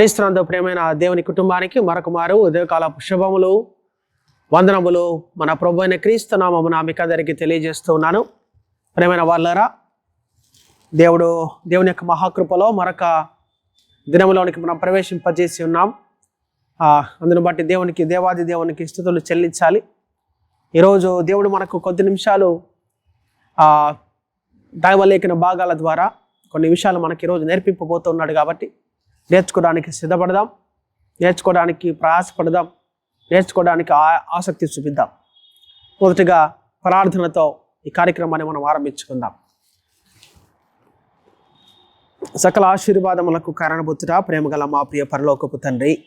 క్రీస్తునందు ప్రేమైన దేవుని కుటుంబానికి మరొకమారు ఉదయకాల శుభములు వందనములు. మన ప్రభు అయిన క్రీస్తు నామమున మీకు అందరికీ తెలియజేస్తూ ఉన్నాను. ప్రేమైన వాళ్ళరా దేవుడు దేవుని యొక్క మహాకృపలో మరొక దినములోనికి మనం ప్రవేశింపజేసి ఉన్నాం. అందును బట్టి దేవునికి దేవాది దేవునికి స్థుతులు చెల్లించాలి. ఈరోజు దేవుడు మనకు కొద్ది నిమిషాలు దైవలేఖన భాగాల ద్వారా కొన్ని విషయాలు మనకి ఈరోజు నేర్పింపబోతున్నాడు కాబట్టి నేర్చుకోవడానికి సిద్ధపడదాం. నేర్చుకోవడానికి ప్రయాసపడదాం. నేర్చుకోవడానికి ఆ- ఆసక్తి చూపిద్దాం. మొదటిగా ప్రార్థనతో ఈ కార్యక్రమాన్ని మనం ఆరంభించుకుందాం. సకల ఆశీర్వాదములకు కారణభూతుడా ప్రేమగల మా ప్రియ పరలోకపు తండ్రి.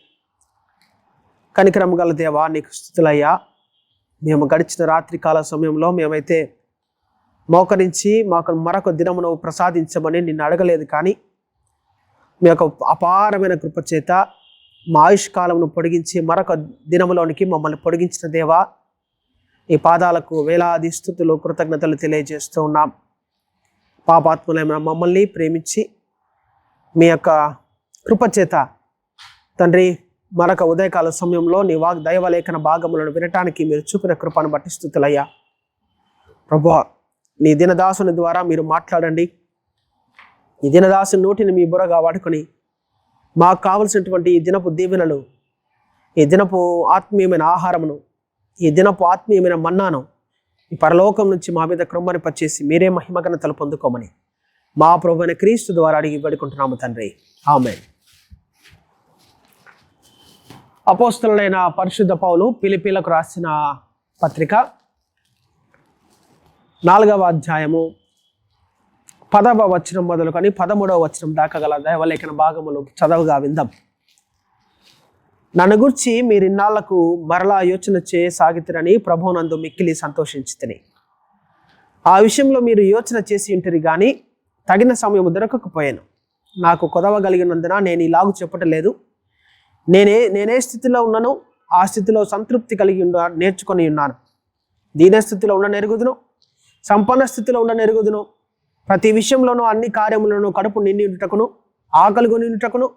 కనికరము గల దేవా నీకు స్థుతులయ్యా. మేము గడిచిన రాత్రికాల సమయంలో మేమైతే మోకరించి మాకు మరొక దినమును ప్రసాదించమని నిన్ను అడగలేదు కానీ మీ యొక్క అపారమైన కృపచేత మా ఆయుష్ కాలమును పొడిగించి మరొక దినములోనికి మమ్మల్ని పొడిగించిన దేవా ఈ పాదాలకు వేలాది స్థుతులు కృతజ్ఞతలు తెలియజేస్తూ ఉన్నాం. పాపాత్ములైన మమ్మల్ని ప్రేమించి మీ యొక్క కృపచేత తండ్రి మరొక ఉదయకాల సమయంలో నీ వాగ్ దైవలేఖన భాగములను వినటానికి మీరు చూపిన కృపను బట్టి స్థుతులయ్యా. ప్రభు నీ దినదాసుని ద్వారా మీరు మాట్లాడండి. ఈ దినదాసు నోటిని మీ బుర్రగా వాడుకొని మాకు కావలసినటువంటి ఈ దినపు దీవెనలు ఈ దినపు ఆత్మీయమైన ఆహారమును ఈ దినపు ఆత్మీయమైన మన్నాను ఈ పరలోకం నుంచి మా మీద కృమ్మని పచ్చేసి మీరే మహిమగనతలు పొందుకోమని మా ప్రభువైన క్రీస్తు ద్వారా అడిగి వేడుకుంటున్నాము తండ్రి. ఆమె అపోస్తులైన పరిశుద్ధ పౌలు పిలిపిలకు రాసిన పత్రిక నాలుగవ అధ్యాయము పదవ వచనం మొదలుకొని పదమూడవ వచనం దాకా గల దైవలేఖన భాగములు చదవగా విందాం. నన్ను గురించి మీరు ఇన్నాళ్ళకు మరలా యోచన చేయసాగితురని ప్రభునందు మిక్కిలి సంతోషించితిని. ఆ విషయంలో మీరు యోచన చేసి ఉంటారు కానీ తగిన సమయం దొరకకపోయాను. నాకు కొదవగలిగినందున నేను ఇలాగు చెప్పటలేదు. నేనే నేనే స్థితిలో ఉన్నాను ఆ స్థితిలో సంతృప్తి కలిగి ఉండ నేర్చుకొని ఉన్నాను. దీన స్థితిలో ఉన్న నెరుగుదును సంపన్న స్థితిలో ఉన్న నెరుగుదును ప్రతి విషయంలోనూ అన్ని కార్యములను కడుపు నిండి ఉండుటకును ఆకలి ఉండుటకును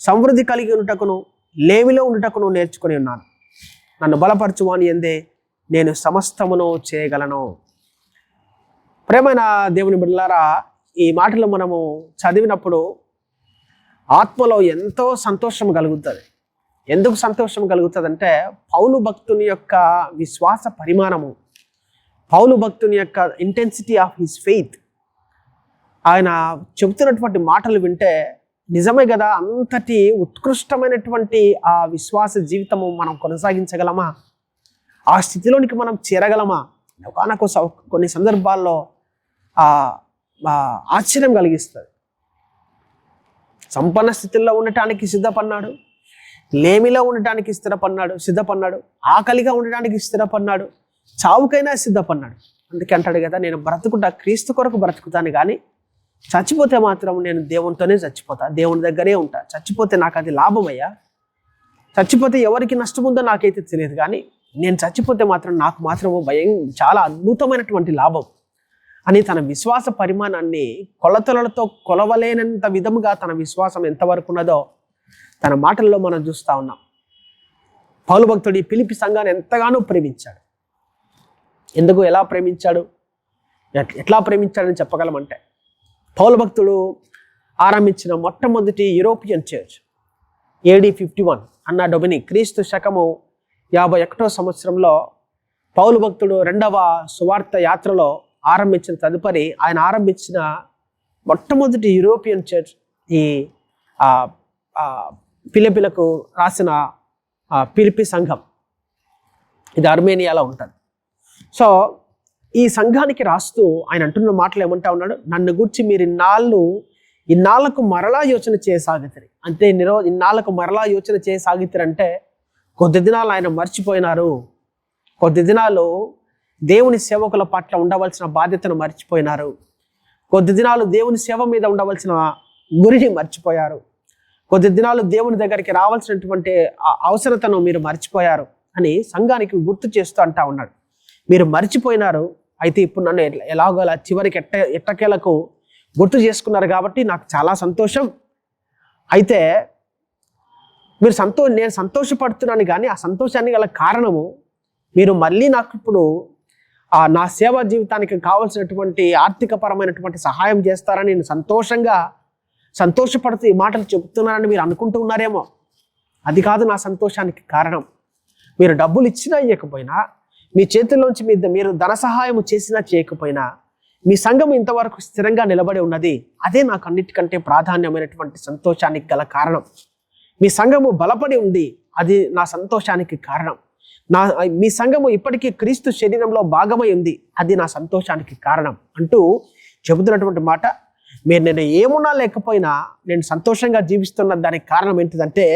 సమృద్ధి కలిగి ఉండుటకును లేమిలో ఉండుటకును నేర్చుకుని ఉన్నాను. నన్ను బలపరచువాని ఎందే నేను సమస్తమును చేయగలను. ప్రేమైన దేవుని బిడ్డలారా ఈ మాటలు మనము చదివినప్పుడు ఆత్మలో ఎంతో సంతోషం కలుగుతుంది. ఎందుకు సంతోషం కలుగుతుంది అంటే పౌలు భక్తుని యొక్క విశ్వాస పరిమాణము పౌలు భక్తుని యొక్క ఇంటెన్సిటీ ఆఫ్ హిస్ ఫెయిత్ ఆయన చెబుతున్నటువంటి మాటలు వింటే నిజమే కదా? అంతటి ఉత్కృష్టమైనటువంటి ఆ విశ్వాస జీవితము మనం కొనసాగించగలమా? ఆ స్థితిలోనికి మనం చేరగలమా? ఒకనొక కొన్ని సందర్భాల్లో ఆశ్చర్యం కలిగిస్తుంది. సంపన్న స్థితిలో ఉండటానికి సిద్ధపడినాడు లేమిలో ఉండటానికి స్థిరపడినాడు సిద్ధపడినాడు ఆకలిగా ఉండటానికి స్థిరపడినాడు చావుకైనా సిద్ధపడినాడు అందుకే అంటాడు కదా నేను బ్రతుకుంటా క్రీస్తు కొరకు బ్రతుకుతాను కానీ చచ్చిపోతే మాత్రం నేను దేవునితోనే చచ్చిపోతా దేవుని దగ్గరే ఉంటా. చచ్చిపోతే నాకు అది లాభమయ్యా? చచ్చిపోతే ఎవరికి నష్టం ఉందో నాకైతే తెలియదు కానీ నేను చచ్చిపోతే మాత్రం నాకు మాత్రం భయం చాలా అద్భుతమైనటువంటి లాభం. అని తన విశ్వాస పరిమాణాన్ని కొలతలతో కొలవలేనంత విధముగా తన విశ్వాసం ఎంతవరకు ఉన్నదో తన మాటల్లో మనం చూస్తూ ఉన్నాం. పౌలు భక్తుడి పిలిపి సంఘాన్ని ఎంతగానో ప్రేమించాడు. ఎందుకు ఎలా ప్రేమించాడు? ఎట్లా ప్రేమించాడని చెప్పగలమంటే పౌల భక్తుడు ఆరంభించిన మొట్టమొదటి European church AD fifty one అన్న డొమిని క్రీస్తు శకము యాభై ఒకటో సంవత్సరంలో పౌలు భక్తుడు రెండవ సువార్త యాత్రలో ఆరంభించిన తదుపరి ఆయన ఆరంభించిన మొట్టమొదటి యూరోపియన్ చర్చ్ ఈ పిలిపిలకు రాసిన పిలిపి సంఘం. ఇది అర్మేనియాలో ఉంటుంది. సో ఈ సంఘానికి రాస్తూ ఆయన అంటున్న మాటలు ఏమంటా ఉన్నాడు? నన్ను గురించి మీరు ఇన్నాళ్ళు ఇన్నాళ్ళకు మరలా యోచన చేయసాగుతారు. అంటే నిరో ఇన్నాళ్ళకు మరలా యోచన చేయసాగుతారు అంటే కొద్ది దినాలు ఆయన మర్చిపోయినారు. కొద్ది దినాలు దేవుని సేవకుల పట్ల ఉండవలసిన బాధ్యతను మర్చిపోయినారు. కొద్ది దినాలు దేవుని సేవ మీద ఉండవలసిన గురిని మర్చిపోయారు. కొద్ది దినాలు దేవుని దగ్గరికి రావాల్సినటువంటి ఆ అవసరతను మీరు మర్చిపోయారు అని సంఘానికి గుర్తు చేస్తూ అంటా ఉన్నాడు. మీరు మర్చిపోయినారు అయితే ఇప్పుడు నన్ను ఎలాగో ఎలాగోలా చివరికి ఎట్ట ఎట్టకేలకు గుర్తు చేసుకున్నారు కాబట్టి నాకు చాలా సంతోషం. అయితే మీరు సంతో నేను సంతోషపడుతున్నాను కానీ ఆ సంతోషాన్ని గల కారణము మీరు మళ్ళీ నాకు ఇప్పుడు నా సేవా జీవితానికి కావాల్సినటువంటి ఆర్థికపరమైనటువంటి సహాయం చేస్తారని నేను సంతోషంగా సంతోషపడుతూ ఈ మాటలు చెబుతున్నానని మీరు అనుకుంటూ ఉన్నారేమో. అది కాదు నా సంతోషానికి కారణం. మీరు డబ్బులు ఇచ్చినా ఇవ్వకపోయినా మీ చేతుల్లోంచి మీ మీరు ధన సహాయం చేసినా చేయకపోయినా మీ సంఘం ఇంతవరకు స్థిరంగా నిలబడి ఉన్నది అదే నాకు అన్నిటికంటే ప్రాధాన్యమైనటువంటి సంతోషానికి గల కారణం. మీ సంఘము బలపడి ఉంది అది నా సంతోషానికి కారణం. నా మీ సంఘము ఇప్పటికీ క్రీస్తు శరీరంలో భాగమై ఉంది అది నా సంతోషానికి కారణం అంటూ చెబుతున్నటువంటి మాట. మీరు నేను ఏమున్నా లేకపోయినా నేను సంతోషంగా జీవిస్తున్న దానికి కారణం ఏంటిదంటే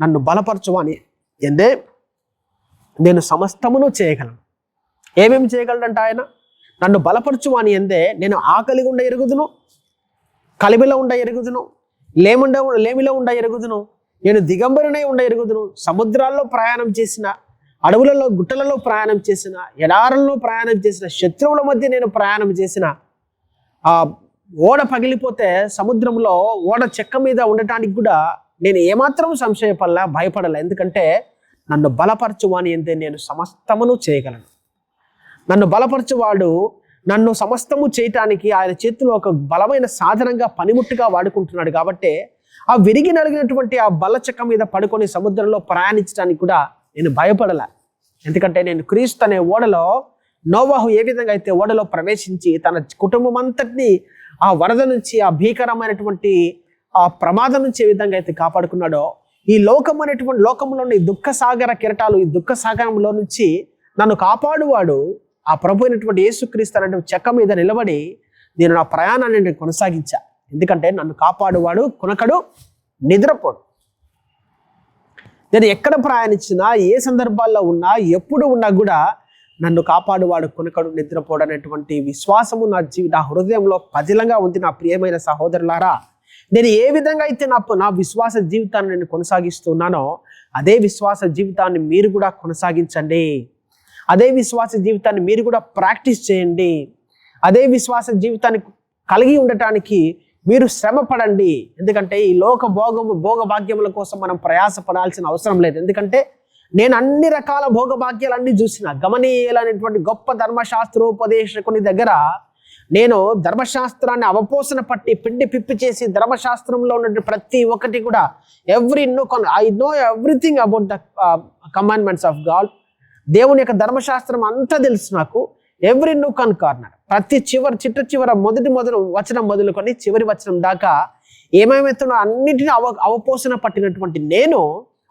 నన్ను బలపరచువని. ఎందే నేను సమస్తమును చేయగలను. ఏమేమి చేయగలడంట ఆయన? నన్ను బలపరచు అని ఎందే నేను ఆకలిగా ఉండ ఎరుగుదును కలిమిలో ఉండ ఎరుగుదును లేముండ లేమిలో ఉండ ఎరుగుదును నేను దిగంబరినై ఉండ ఎరుగుదును సముద్రాల్లో ప్రయాణం చేసిన అడవులలో గుట్టలలో ప్రయాణం చేసిన ఎడారంలో ప్రయాణం చేసిన శత్రువుల మధ్య నేను ప్రయాణం చేసిన ఆ ఓడ పగిలిపోతే సముద్రంలో ఓడ చెక్క మీద ఉండటానికి కూడా నేను ఏమాత్రం సంశయపడలా భయపడలే. ఎందుకంటే నన్ను బలపరచువాని అంతే నేను సమస్తమును చేయగలను. నన్ను బలపరచువాడు నన్ను సమస్తము చేయటానికి ఆయన చేతిలో ఒక బలమైన సాధనంగా పనిముట్టుగా వాడుకుంటున్నాడు కాబట్టి ఆ విరిగి నలిగినటువంటి ఆ బల్ల చెక్క మీద పడుకొని సముద్రంలో ప్రయాణించడానికి కూడా నేను భయపడలే. ఎందుకంటే నేను క్రీస్తు అనే ఓడలో నోవాహు ఏ విధంగా అయితే ఓడలో ప్రవేశించి తన కుటుంబం అంతటిని ఆ వరద నుంచి ఆ భీకరమైనటువంటి ఆ ప్రమాదం నుంచి ఏ విధంగా అయితే కాపాడుకున్నాడో ఈ లోకం అనేటువంటి లోకంలోని దుఃఖ సాగర కిరటాలు ఈ దుఃఖ సాగరంలో నుంచి నన్ను కాపాడువాడు ఆ ప్రభు అయినటువంటి యేసుక్రీస్తు అనేటువంటి చెక్క మీద నిలబడి నేను నా ప్రయాణాన్ని నేను కొనసాగించా. ఎందుకంటే నన్ను కాపాడువాడు కొనకడు నిద్రపోడు. నేను ఎక్కడ ప్రయాణించినా ఏ సందర్భాల్లో ఉన్నా ఎప్పుడు ఉన్నా కూడా నన్ను కాపాడువాడు కొనకడు నిద్రపోడు అనేటువంటి విశ్వాసము నా జీవి నా హృదయంలో పదిలంగా ఉంది నా ప్రియమైన సహోదరులారా. నేను ఏ విధంగా అయితే నా నా విశ్వాస జీవితాన్ని నేను కొనసాగిస్తున్నానో అదే విశ్వాస జీవితాన్ని మీరు కూడా కొనసాగించండి. అదే విశ్వాస జీవితాన్ని మీరు కూడా ప్రాక్టీస్ చేయండి. అదే విశ్వాస జీవితాన్ని కలిగి ఉండటానికి మీరు శ్రమ పడండి. ఎందుకంటే ఈ లోక భోగము భోగభాగ్యముల కోసం మనం ప్రయాసపడాల్సిన అవసరం లేదు. ఎందుకంటే నేను అన్ని రకాల భోగభాగ్యాలన్నీ చూసిన గమనీయాలనేటువంటి గొప్ప ధర్మశాస్త్రోపదేశకుని దగ్గర నేను ధర్మశాస్త్రాన్ని అవపోసన పట్టి పిండి పిప్పి చేసి ధర్మశాస్త్రంలో ఉన్న ప్రతి ఒక్కటి కూడా every no I know everything about the commandments of God. దేవుని యొక్క ధర్మశాస్త్రం అంతా తెలుసు నాకు. Every nook and corner. ప్రతి చివరి చిట్ట చివర మొదటి మొదలు వచనం మొదలుకొని చివరి వచనం దాకా ఏమేమవుతున్నా అన్నిటిని అవ అవపోసన పట్టినటువంటి నేను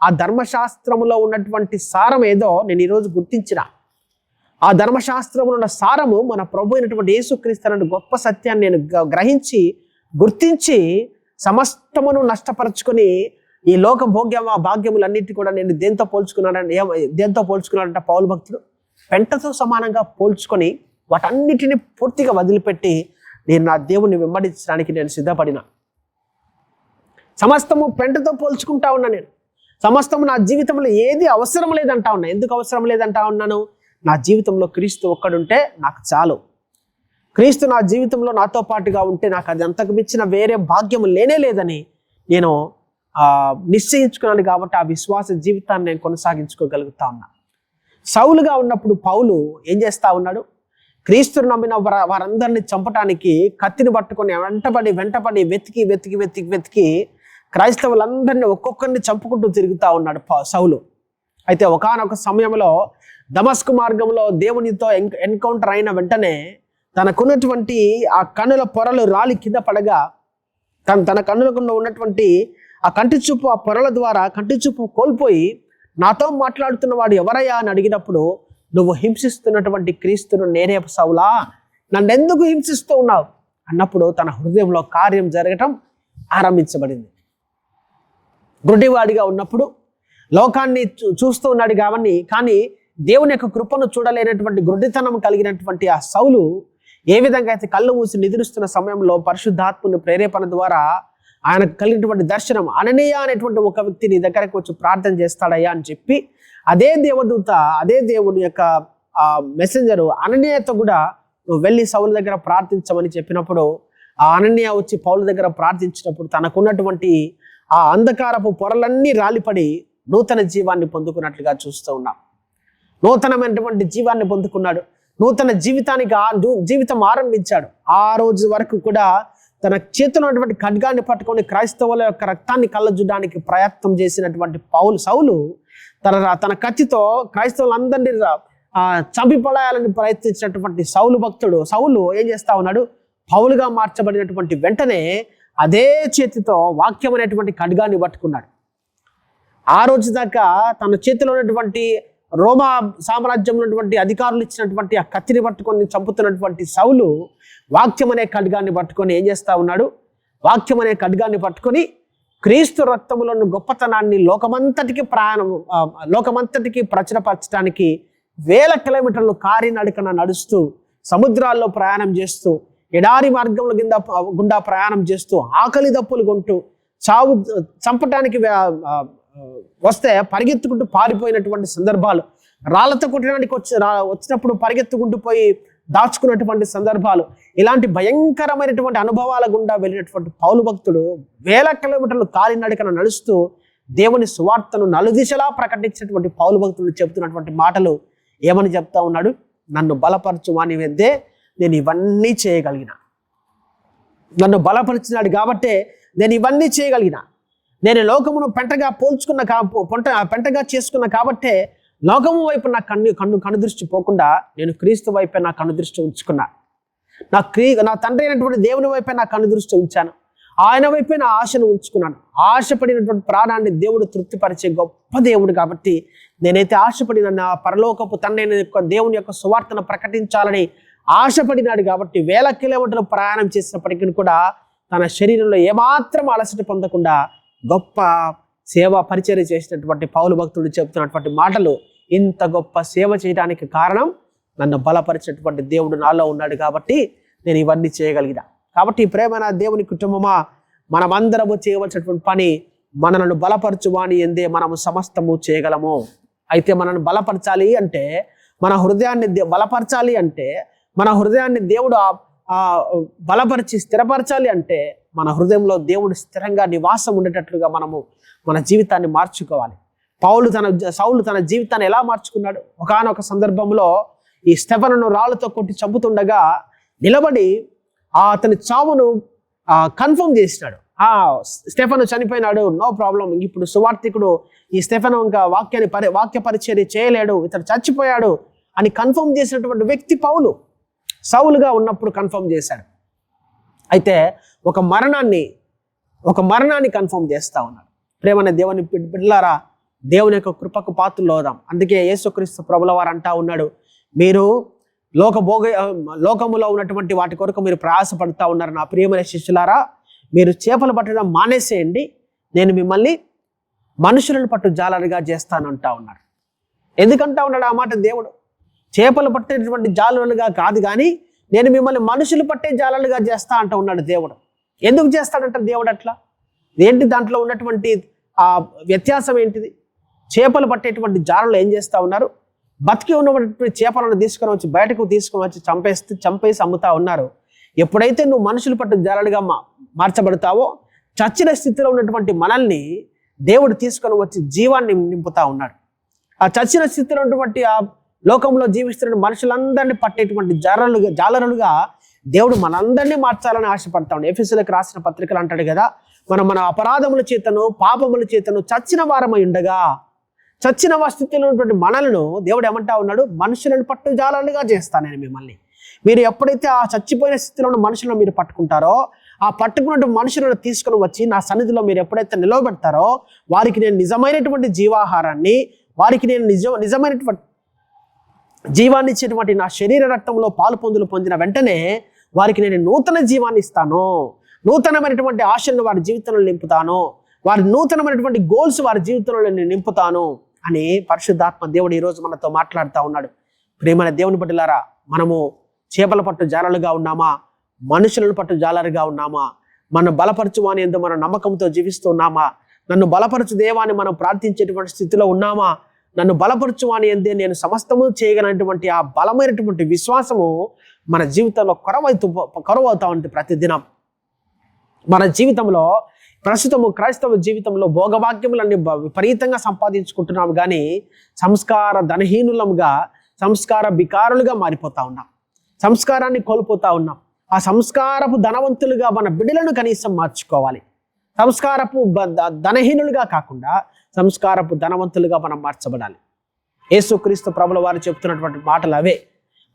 ఆ ధర్మశాస్త్రములో ఉన్నటువంటి సారం ఏదో నేను ఈరోజు గుర్తించిన. ఆ ధర్మశాస్త్రంలో ఉన్న సారము మన ప్రభు అయినటువంటి యేసుక్రీస్తున్న గొప్ప సత్యాన్ని నేను గ- గ్రహించి గుర్తించి సమస్తమును నష్టపరచుకొని ఈ లోక భోగ్య భాగ్యములన్నిటి కూడా నేను దేంతో పోల్చుకున్నాడని ఏమ- దేంతో పోల్చుకున్నాడంట పౌలు భక్తుడు? పెంటతో సమానంగా పోల్చుకొని వాటన్నిటిని పూర్తిగా వదిలిపెట్టి నేను నా దేవుని వెంబడించడానికి నేను సిద్ధపడిన. సమస్తము పెంటతో పోల్చుకుంటా ఉన్నా నేను. సమస్తము నా జీవితంలో ఏది అవసరం లేదంటా ఉన్నా. ఎందుకు అవసరం లేదంటా ఉన్నాను? నా జీవితంలో క్రీస్తు ఒక్కడుంటే నాకు చాలు. క్రీస్తు నా జీవితంలో నాతో పాటుగా ఉంటే నాకు అది అంతకు మించిన వేరే భాగ్యం లేనే లేదని నేను నిశ్చయించుకున్నాను కాబట్టి ఆ విశ్వాస జీవితాన్ని నేను కొనసాగించుకోగలుగుతా ఉన్నా. సౌలుగా ఉన్నప్పుడు పౌలు ఏం చేస్తా ఉన్నాడు? క్రీస్తును నమ్మిన వారందరినీ వారందరిని చంపటానికి కత్తిని పట్టుకొని వెంటబడి వెంటబడి వెతికి వెతికి వెతికి వెతికి క్రైస్తవులందరినీ ఒక్కొక్కరిని చంపుకుంటూ తిరుగుతూ ఉన్నాడు సౌలు. అయితే ఒకానొక సమయంలో దమస్కు మార్గంలో దేవునితో ఎన్కౌంటర్ అయిన వెంటనే తనకున్నటువంటి ఆ కన్నుల పొరలు రాలి కింద పడగా తన తన కన్నులకుండా ఉన్నటువంటి ఆ కంటి చూపు ఆ పొరల ద్వారా కంటి చూపు కోల్పోయి నాతో మాట్లాడుతున్న వాడు ఎవరయ్యా అని అడిగినప్పుడు నువ్వు హింసిస్తున్నటువంటి క్రీస్తును నేనే సౌలా? నన్ను ఎందుకు హింసిస్తూ ఉన్నావు? అన్నప్పుడు తన హృదయంలో కార్యం జరగటం ఆరంభించబడింది. గుడ్డివాడిగా ఉన్నప్పుడు లోకాన్ని చూ- చూస్తూ ఉన్నాడు కాబట్టి కానీ దేవుని యొక్క కృపను చూడలేనటువంటి గుడ్డితనం కలిగినటువంటి ఆ సౌలు ఏ విధంగా అయితే కళ్ళు మూసి నిద్రిస్తున్న సమయంలో పరిశుద్ధాత్మను ప్రేరేపణ ద్వారా ఆయనకు కలిగినటువంటి దర్శనం అననీయ అనేటువంటి ఒక వ్యక్తి నీ దగ్గరకు వచ్చి ప్రార్థన చేస్తాడయ్యా అని చెప్పి అదే దేవదూత అదే దేవుని యొక్క మెసెంజరు అననీయతో కూడా నువ్వు వెళ్ళి సౌల దగ్గర ప్రార్థించమని చెప్పినప్పుడు ఆ అనన్య వచ్చి పౌల దగ్గర ప్రార్థించినప్పుడు తనకున్నటువంటి ఆ అంధకారపు పొరలన్నీ రాలిపడి నూతన జీవాన్ని పొందుకున్నట్లుగా చూస్తూ ఉన్నాం. నూతనమైనటువంటి జీవాన్ని పొందుకున్నాడు. నూతన జీవితానికి ఆ జీవితం ఆరంభించాడు. ఆ రోజు వరకు కూడా తన చేతిలో ఉన్నటువంటి ఖడ్గాన్ని పట్టుకొని క్రైస్తవుల యొక్క రక్తాన్ని కళ్ళజుడానికి ప్రయత్నం చేసినటువంటి పౌలు సౌలు తన తన కత్తితో క్రైస్తవులందరినీ చంపిపడాయాలని ప్రయత్నించినటువంటి సౌలు భక్తుడు సౌలు ఏం చేస్తా ఉన్నాడు? పౌలుగా మార్చబడినటువంటి వెంటనే అదే చేతితో వాక్యం అనేటువంటి ఖడ్గాన్ని పట్టుకున్నాడు. ఆ రోజు దాకా తన చేతిలో ఉన్నటువంటి రోమా సామ్రాజ్యంలో ఉన్నటువంటి అధికారులు ఇచ్చినటువంటి ఆ కత్తిని పట్టుకొని చంపుతున్నటువంటి సౌలు వాక్యం అనే ఖడ్గాన్ని పట్టుకొని ఏం చేస్తా ఉన్నాడు? వాక్యం అనే ఖడ్గాన్ని పట్టుకొని క్రీస్తు రక్తములను గొప్పతనాన్ని లోకమంతటికి ప్రయాణం లోకమంతటికి ప్రచురపరచడానికి వేల కిలోమీటర్లు కారినడకన నడుస్తూ సముద్రాల్లో ప్రయాణం చేస్తూ ఎడారి మార్గంలో కింద గుండా ప్రయాణం చేస్తూ ఆకలి దప్పులు కొంటూ చావు చంపటానికి వస్తే పరిగెత్తుకుంటూ పారిపోయినటువంటి సందర్భాలు రాళ్ళతో కొట్టడానికి వచ్చి రా- వచ్చినప్పుడు పరిగెత్తుకుంటూ పోయి దాచుకున్నటువంటి సందర్భాలు ఇలాంటి భయంకరమైనటువంటి అనుభవాల గుండా వెళ్ళినటువంటి పౌలు భక్తుడు వేల కిలోమీటర్లు కాలినడకన నడుస్తూ దేవుని సువార్తను నలుదిశలా ప్రకటించినటువంటి పౌలు భక్తుడు చెబుతున్నటువంటి మాటలు ఏమని చెప్తా ఉన్నాడు? నన్ను బలపరచు అని వెద్దే నేను ఇవన్నీ చేయగలిగిన. నన్ను బలపరిచినాడు కాబట్టే నేను ఇవన్నీ చేయగలిగిన. నేను లోకమును పెంటగా పోల్చుకున్న కా పొంట పెంటగా చేసుకున్న కాబట్టే లోకము వైపు నా కన్ను కన్ను కనుదృష్టి పోకుండా నేను క్రీస్తు వైపే నా కనుదృష్టి ఉంచుకున్నా. నా క్రీ నా తండ్రి అయినటువంటి దేవుని వైపే నా కనుదృష్టి ఉంచాను. ఆయన వైపే నా ఆశను ఉంచుకున్నాను. ఆశపడినటువంటి ప్రాణాన్ని దేవుడు తృప్తిపరిచే గొప్ప దేవుడు కాబట్టి నేనైతే ఆశపడిన నా పరలోకపు తండ్రి యొక్క దేవుని యొక్క సువార్తను ప్రకటించాలని ఆశపడినాడు కాబట్టి వేల కిలోమీటర్లు ప్రయాణం చేసినప్పటికీ కూడా తన శరీరంలో ఏమాత్రం అలసట పొందకుండా గొప్ప సేవ పరిచర్య చేసినటువంటి పౌలు భక్తుడు చెప్తున్నటువంటి మాటలు ఇంత గొప్ప సేవ చేయడానికి కారణం నన్ను బలపరిచినటువంటి దేవుడు నాలో ఉన్నాడు కాబట్టి నేను ఇవన్నీ చేయగలిగిన. కాబట్టి ప్రేమైన దేవుని కుటుంబమా మనమందరము చేయవలసినటువంటి పని మనలను బలపరచువాని ఎందే మనము సమస్తము చేయగలము. అయితే మనను బలపరచాలి అంటే మన హృదయాన్ని దే- బలపరచాలి అంటే మన హృదయాన్ని దేవుడు బలపరిచి స్థిరపరచాలి అంటే మన హృదయంలో దేవుడు స్థిరంగా నివాసం ఉండేటట్లుగా మనము మన జీవితాన్ని మార్చుకోవాలి. పౌలు తన సౌలు తన జీవితాన్ని ఎలా మార్చుకున్నాడు? ఒకానొక సందర్భంలో ఈ స్టెఫనను రాళ్ళతో కొట్టి చంపుతుండగా నిలబడి ఆ అతని చావును కన్ఫర్మ్ చేసినాడు. ఆ స్టెఫను చనిపోయినాడు. No problem. ఇప్పుడు సువార్థికుడు ఈ స్టెఫను ఇంకా వాక్యాన్ని పరి వాక్య పరిచర్య చేయలేడు. ఇతడు చచ్చిపోయాడు అని కన్ఫర్మ్ చేసినటువంటి వ్యక్తి పౌలు. సౌలుగా ఉన్నప్పుడు కన్ఫర్మ్ చేశాడు. అయితే ఒక మరణాన్ని ఒక మరణాన్ని కన్ఫర్మ్ చేస్తూ ఉన్నాడు. ప్రేమనే దేవుని బిడ్- బిడ్డలారా దేవుని యొక్క కృపకు పాత్రలు అవుదాం అందుకే యేసుక్రీస్తు ప్రభుల వారు అంటా ఉన్నాడు మీరు లోక భోగ లోకములో ఉన్నటువంటి వాటి కొరకు మీరు ప్రయాసపడుతూ ఉన్నారు. నా ప్రియమైన శిష్యులారా మీరు చేపలు పట్టడం మానేసేయండి. నేను మిమ్మల్ని మనుషులను పట్టు జాలరుగా చేస్తానంటా ఉన్నాడు. ఎందుకంటా ఉన్నాడు ఆ మాట దేవుడు? చేపలు పట్టేటువంటి జాలరులుగా కాదు కానీ నేను మిమ్మల్ని మనుషులు పట్టే జాలలుగా చేస్తా అంటూ ఉన్నాడు దేవుడు. ఎందుకు చేస్తాడంట దేవుడు అట్లా? ఏంటి దాంట్లో ఉన్నటువంటి ఆ వ్యత్యాసం ఏంటిది? చేపలు పట్టేటువంటి జాలలు ఏం చేస్తూ ఉన్నారు? బతికి ఉన్నటువంటి చేపలను తీసుకొని వచ్చి బయటకు తీసుకొని వచ్చి చంపేస్తే చంపేసి అమ్ముతా ఉన్నారు. ఎప్పుడైతే నువ్వు మనుషులు పట్టు జాలలుగా మా మార్చబడతావో చచ్చిన స్థితిలో ఉన్నటువంటి మనల్ని దేవుడు తీసుకొని వచ్చి జీవాన్ని నింపుతా ఉన్నాడు. ఆ చచ్చిన స్థితిలో ఉన్నటువంటి ఆ లోకంలో జీవిస్తున్న మనుషులందరినీ పట్టేటువంటి జాలరులుగా జాలరులుగా దేవుడు మనందరినీ మార్చాలని ఆశపడతాడు ఉన్నాడు. ఎఫ్ఎస్లకు రాసిన పత్రికలు అంటాడు కదా మనం మన అపరాధముల చేతను పాపముల చేతను చచ్చిన వారమై ఉండగా చచ్చిన స్థితిలో ఉన్నటువంటి మనలను దేవుడు ఏమంటా ఉన్నాడు? మనుషులను పట్టుజాలలుగా చేస్తాను నేను మిమ్మల్ని. మీరు ఎప్పుడైతే ఆ చచ్చిపోయిన స్థితిలో ఉన్న మనుషులను మీరు పట్టుకుంటారో ఆ పట్టుకున్నటువంటి మనుషులను తీసుకుని వచ్చి నా సన్నిధిలో మీరు ఎప్పుడైతే నిలవబెడతారో వారికి నేను నిజమైనటువంటి జీవాహారాన్ని వారికి నేను నిజ నిజమైనటువంటి జీవాన్ని ఇచ్చేటువంటి నా శరీర రక్తంలో పాలు పొందులు పొందిన వెంటనే వారికి నేను నూతన జీవాన్ని ఇస్తాను. నూతనమైనటువంటి ఆశలను వారి జీవితంలో నింపుతాను. వారి నూతనమైనటువంటి గోల్స్ వారి జీవితంలో నేను నింపుతాను అని పరిశుద్ధాత్మ దేవుడు ఈరోజు మనతో మాట్లాడుతూ ఉన్నాడు. ప్రేమైన దేవుని పట్టులారా మనము చేపల పట్టు జాలలుగా ఉన్నామా? మనుషులను పట్టు జాలరుగా ఉన్నామా? మన బలపరచువాని ఎందు మన నమ్మకంతో జీవిస్తున్నామా నన్ను బలపరచు దేవాన్ని మనం ప్రార్థించేటువంటి స్థితిలో ఉన్నామా? నన్ను బలపరచువాని ఎందే నేను సమస్తము చేయగలనటువంటి ఆ బలమైనటువంటి విశ్వాసము మన జీవితంలో కొరవైతు కొరవవుతా ఉంటుంది ప్రతిదినం. మన జీవితంలో ప్రస్తుతము క్రైస్తవ జీవితంలో భోగభాగ్యములన్నీ విపరీతంగా సంపాదించుకుంటున్నాం కానీ సంస్కార ధనహీనులముగా సంస్కార బికారులుగా మారిపోతా ఉన్నాం. సంస్కారాన్ని కోల్పోతా ఉన్నాం. ఆ సంస్కారపు ధనవంతులుగా మన బిడ్డలను కనీసం మార్చుకోవాలి. సంస్కారపు ధనహీనులుగా కాకుండా సంస్కారపు ధనవంతులుగా మనం మార్చబడాలి. యేసుక్రీస్తు ప్రభుల వారు చెప్తున్నటువంటి మాటలు అవే.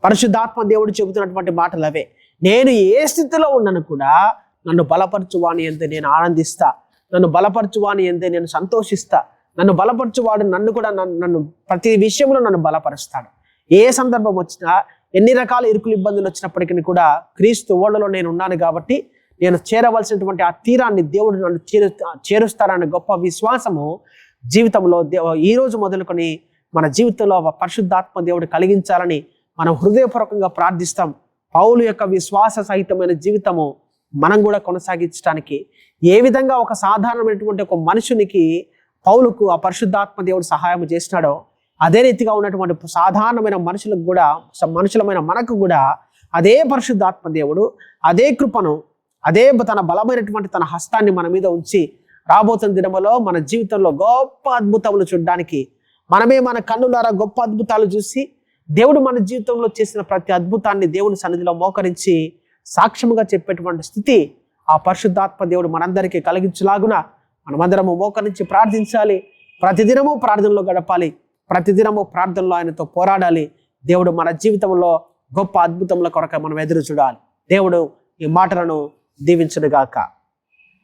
పరిశుద్ధాత్మ దేవుడు చెబుతున్నటువంటి మాటలు అవే. నేను ఏ స్థితిలో ఉన్నాను కూడా నన్ను బలపరచువాని ఎంతే నేను ఆనందిస్తా. నన్ను బలపరచువాని ఎంతే నేను సంతోషిస్తా. నన్ను బలపరచువాడు నన్ను కూడా నన్ను నన్ను ప్రతి విషయంలో నన్ను బలపరుస్తాడు. ఏ సందర్భం వచ్చినా ఎన్ని రకాల ఇరుకులు ఇబ్బందులు వచ్చినప్పటికీ కూడా క్రీస్తు ఓడలో నేను ఉన్నాను కాబట్టి నేను చేరవలసినటువంటి ఆ తీరాన్ని దేవుడు నన్ను చేరు చేరుస్తారన్న గొప్ప విశ్వాసము జీవితంలో దేవ ఈ రోజు మొదలుకొని మన జీవితంలో పరిశుద్ధాత్మ దేవుడు కలిగించాలని మనం హృదయపూర్వకంగా ప్రార్థిస్తాం. పౌలు యొక్క విశ్వాస సహితమైన జీవితము మనం కూడా కొనసాగించడానికి ఏ విధంగా ఒక సాధారణమైనటువంటి ఒక మనుషునికి పౌలుకు ఆ పరిశుద్ధాత్మ దేవుడు సహాయం చేసినాడో అదే రీతిగా ఉన్నటువంటి సాధారణమైన మనుషులకు కూడా మనుషులమైన మనకు కూడా అదే పరిశుద్ధాత్మ దేవుడు అదే కృపను అదే తన బలమైనటువంటి తన హస్తాన్ని మన మీద ఉంచి రాబోతున్న దినములో మన జీవితంలో గొప్ప అద్భుతములు చూడడానికి మనమే మన కన్నులారా గొప్ప అద్భుతాలు చూసి దేవుడు మన జీవితంలో చేసిన ప్రతి అద్భుతాన్ని దేవుని సన్నిధిలో మోకరించి సాక్ష్యముగా చెప్పేటువంటి స్థితి ఆ పరిశుద్ధాత్మ దేవుడు మనందరికీ కలిగించులాగున మనమందరము మోకరించి ప్రార్థించాలి. ప్రతిదినము ప్రార్థనలో గడపాలి. ప్రతిదినము ప్రార్థనలో ఆయనతో పోరాడాలి. దేవుడు మన జీవితంలో గొప్ప అద్భుతముల కొరక మనం ఎదురు చూడాలి. దేవుడు ఈ మాటలను దీవించునుగాక.